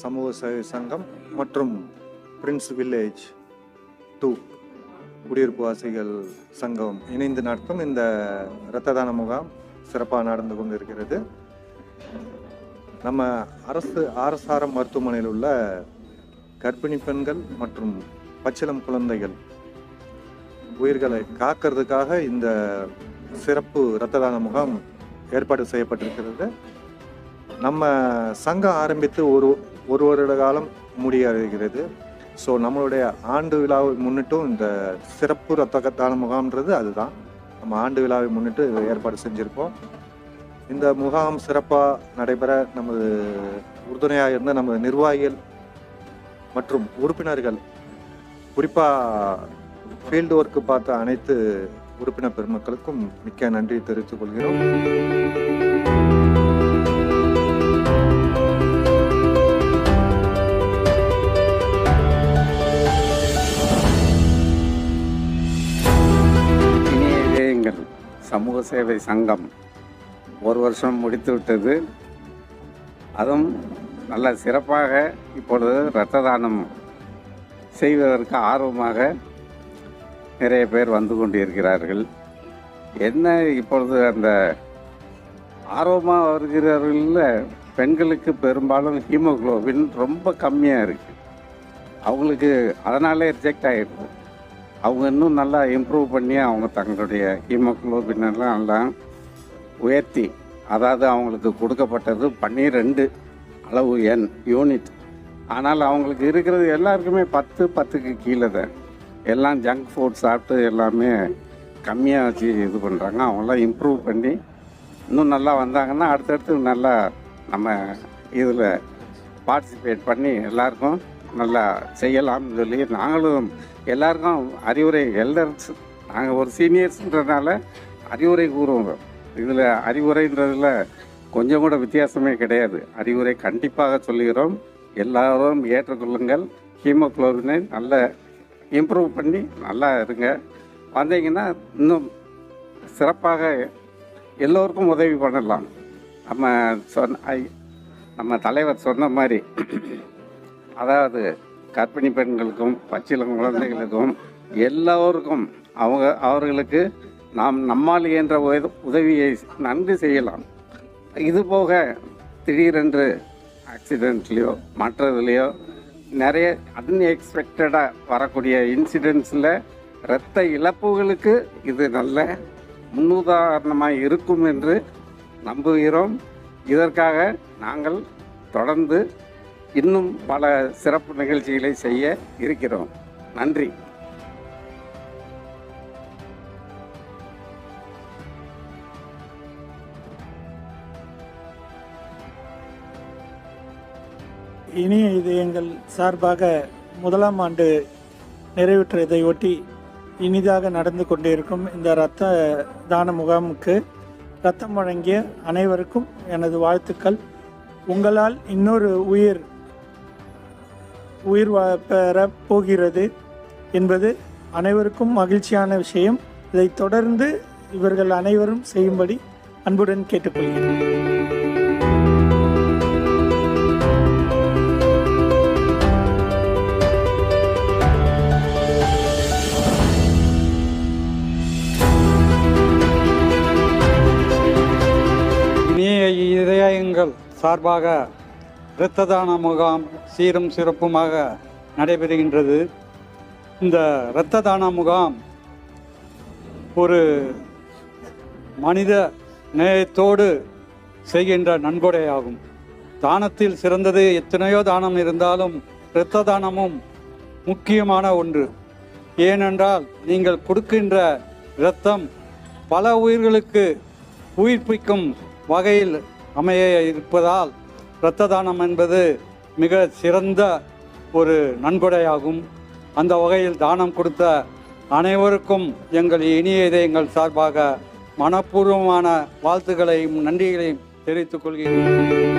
சமூக சேவை சங்கம் மற்றும் பிரின்ஸ் வில்லேஜ் டூ குடியிருப்பு வாசிகள் சங்கம் இணைந்து நடத்தும் இந்த இரத்த தான முகாம் சிறப்பாக நடந்து கொண்டிருக்கிறது. நம்ம அரசு ஆர்எஸ்ஆர்எம் மருத்துவமனையில் உள்ள கர்ப்பிணி பெண்கள் மற்றும் பச்சிளம் குழந்தைகள் உயிர்களை காக்கிறதுக்காக இந்த சிறப்பு இரத்த தான முகாம் ஏற்பாடு செய்யப்பட்டிருக்கிறது. நம்ம சங்கம் ஆரம்பித்து ஒரு ஒரு வருட காலம் முடியறிகிறது ஸோ நம்மளுடைய ஆண்டு விழாவை முன்னிட்டும் இந்த சிறப்பு ரத்த தான முகாம்ன்றது அதுதான். நம்ம ஆண்டு விழாவை முன்னிட்டு ஏற்பாடு செஞ்சுருக்கோம். இந்த முகாம் சிறப்பாக நடைபெற நமது உறுதுணையாக இருந்த நமது நிர்வாகிகள் மற்றும் உறுப்பினர்கள் குறிப்பாக ஃபீல்டு ஒர்க்கு பார்த்த அனைத்து உறுப்பினர் பெருமக்களுக்கும் மிக்க நன்றி தெரிவித்துக் கொள்கிறோம். சமூக சேவை சங்கம் ஒரு வருஷம் முடித்து விட்டது. அதுவும் நல்ல சிறப்பாக இப்பொழுது இரத்த தானம் செய்வதற்கு ஆர்வமாக நிறைய பேர் வந்து கொண்டிருக்கிறார்கள். என்ன இப்பொழுது அந்த ஆர்வமாக வருகிறவர்களில் பெண்களுக்கு பெரும்பாலும் ஹீமோகுளோபின் ரொம்ப கம்மியாக இருக்குது அவங்களுக்கு அதனாலே ரிஜெக்ட் ஆகிடுது அவங்க இன்னும் நல்லா இம்ப்ரூவ் பண்ணி அவங்க தங்களுடைய ஹீமோகுளோபின் எல்லாம் நல்லா உயர்த்தி அதாவது அவங்களுக்கு கொடுக்கப்பட்டது பன்னிரெண்டு அளவு எண் யூனிட் ஆனால் அவங்களுக்கு இருக்கிறது எல்லாருக்குமே பத்து பத்துக்கு கீழே தான். எல்லாம் ஜங்க் ஃபுட் சாப்பிட்டு எல்லாமே கம்மியாக வச்சு இது பண்ணுறாங்க அவங்களாம் இம்ப்ரூவ் பண்ணி இன்னும் நல்லா வந்தாங்கன்னா அடுத்தடுத்து நல்லா நம்ம இதில் பார்ட்டிசிபேட் பண்ணி எல்லாருக்கும் நல்லா செய்யலாம்னு சொல்லி நாங்களும் எல்லாருக்கும் அறிவுரை எல்டர்ஸ் நாங்கள் ஒரு சீனியர்ஸ்ன்றதுனால அறிவுரை கூறுவோம். இதில் அறிவுரைன்றதில் கொஞ்சம் கூட வித்தியாசமே கிடையாது. அறிவுரை கண்டிப்பாக சொல்லுகிறோம். எல்லாரும் ஏற்றுக்கொள்ளுங்கள். ஹீமோக்ளோபினை நல்ல இம்ப்ரூவ் பண்ணி நல்லா இருங்க. வந்தீங்கன்னா இன்னும் சிறப்பாக எல்லோருக்கும் உதவி பண்ணலாம். நம்ம சொன்ன ஐ- நம்ம தலைவர் சொன்ன மாதிரி அதாவது கர்ப்பிணி பெண்களுக்கும் பச்சிளம் குழந்தைகளுக்கும் எல்லோருக்கும் அவங்க அவர்களுக்கு நாம் நம்மால் இயன்ற உதவியை நன்கு செய்யலாம். இது போக திடீரென்று ஆக்சிடென்ட்லேயோ மற்றதுலேயோ நிறைய அன்எக்ஸ்பெக்டடாக வரக்கூடிய இன்சிடென்ட்ஸில் இரத்த இழப்புகளுக்கு இது நல்ல முன்னுதாரணமாக இருக்கும் என்று நம்புகிறோம். இதற்காக நாங்கள் தொடர்ந்து இன்னும் பல சிறப்பு நிகழ்ச்சிகளை செய்ய இருக்கிறோம். நன்றி. இனிய இதயங்கள் சார்பாக முதலாம் ஆண்டு நிறைவுற்றதை ஒட்டி இனிதாக நடந்து கொண்டிருக்கும் இந்த இரத்த தான முகாமுக்கு ரத்தம் வழங்கிய அனைவருக்கும் எனது வாழ்த்துக்கள். உங்களால் இன்னொரு உயிர் உயிர் வா- போகிறது என்பது அனைவருக்கும் மகிழ்ச்சியான விஷயம். இதைத் தொடர்ந்து இவர்கள் அனைவரும் செய்யும்படி அன்புடன் கேட்டுக்கொள்கிறேன். இதயங்கள் சார்பாக இரத்த தான முகாம் சீரும் சிறப்புமாக நடைபெறுகின்றது. இந்த இரத்த தான முகாம் ஒரு மனித நேயத்தோடு செய்கின்ற நன்கொடையாகும் தானத்தில் சிறந்தது எத்தனையோ தானம் இருந்தாலும் இரத்த தானமும் முக்கியமான ஒன்று. ஏனென்றால் நீங்கள் கொடுக்கின்ற இரத்தம் பல உயிர்களுக்கு உயிர்ப்பிக்கும் வகையில் அமைய இருப்பதால் இரத்த தானம் என்பது மிக சிறந்த ஒரு நன்கொடையாகும். அந்த வகையில் தானம் கொடுத்த அனைவருக்கும் எங்கள் இனிய இதயங்கள் சார்பாக மனப்பூர்வமான வாழ்த்துக்களையும் நன்றிகளையும் தெரிவித்துக் கொள்கிறேன்.